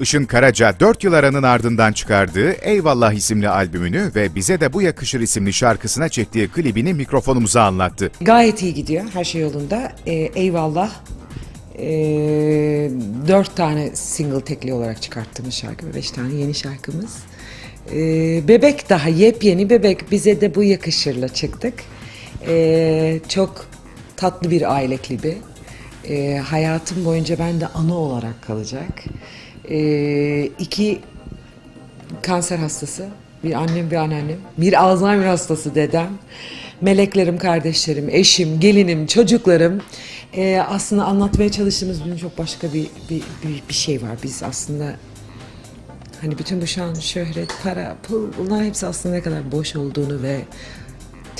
Işın Karaca 4 yıl aranın ardından çıkardığı Eyvallah isimli albümünü ve Bize de Bu Yakışır isimli şarkısına çektiği klibini mikrofonumuza anlattı. Gayet iyi gidiyor. Her şey yolunda. Ee, eyvallah. Ee, dört tane single tekli olarak çıkarttığımız şarkı ve beş tane yeni şarkımız. Ee, bebek daha yepyeni bebek bize de bu yakışırla çıktık. Ee, çok tatlı bir aile klibi. Ee, hayatım boyunca bende ana olarak kalacak. Ee, iki kanser hastası, bir annem bir anneannem, bir Alzheimer hastası dedem, meleklerim, kardeşlerim, eşim, gelinim, çocuklarım. Ee, aslında anlatmaya çalıştığımız bizim çok başka bir, bir, bir, bir şey var. Biz aslında hani bütün bu şan, şöhret, para, pul bunlar hepsi aslında ne kadar boş olduğunu ve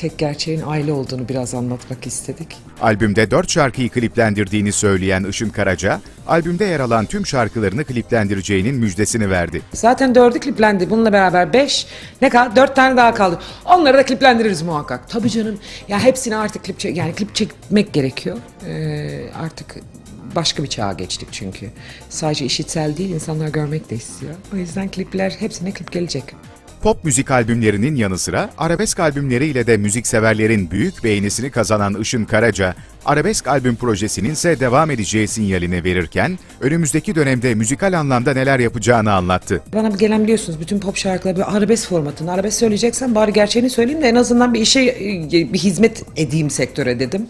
tek gerçeğin aile olduğunu biraz anlatmak istedik. Albümde 4 şarkıyı kliplendirdiğini söyleyen Işın Karaca, albümde yer alan tüm şarkılarını kliplendireceğinin müjdesini verdi. Zaten dördü kliplendi. Bununla beraber beş, ne kadar? Dört tane daha kaldı. Onları da kliplendiririz muhakkak. Tabii canım. Ya hepsini artık klip çek, yani klip çekmek gerekiyor. Ee, artık başka bir çağa geçtik çünkü. Sadece işitsel değil, insanlar görmek de istiyor. O yüzden klipler, hepsine klip gelecek. Pop müzik albümlerinin yanı sıra arabesk albümleriyle de müzikseverlerin büyük beğenisini kazanan Işın Karaca, arabesk albüm projesinin ise devam edeceği sinyalini verirken, önümüzdeki dönemde müzikal anlamda neler yapacağını anlattı. Bana gelen biliyorsunuz bütün pop şarkılar bir arabesk formatında. Arabesk söyleyeceksen bari gerçeğini söyleyeyim de en azından bir işe, bir hizmet edeyim sektöre dedim.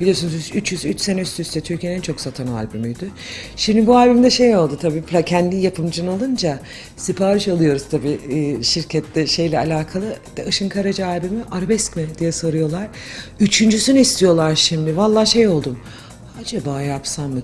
Biliyorsunuz 303 sene üst üste Türkiye'nin en çok satan albümüydü. Şimdi bu albümde şey oldu tabii kendi yapımcını alınca sipariş alıyoruz tabii e, şirkette şeyle alakalı. Işın Karaca albümü arabesk mi diye soruyorlar. Üçüncüsünü istiyorlar şimdi. Vallahi şey oldum. Acaba yapsam mı?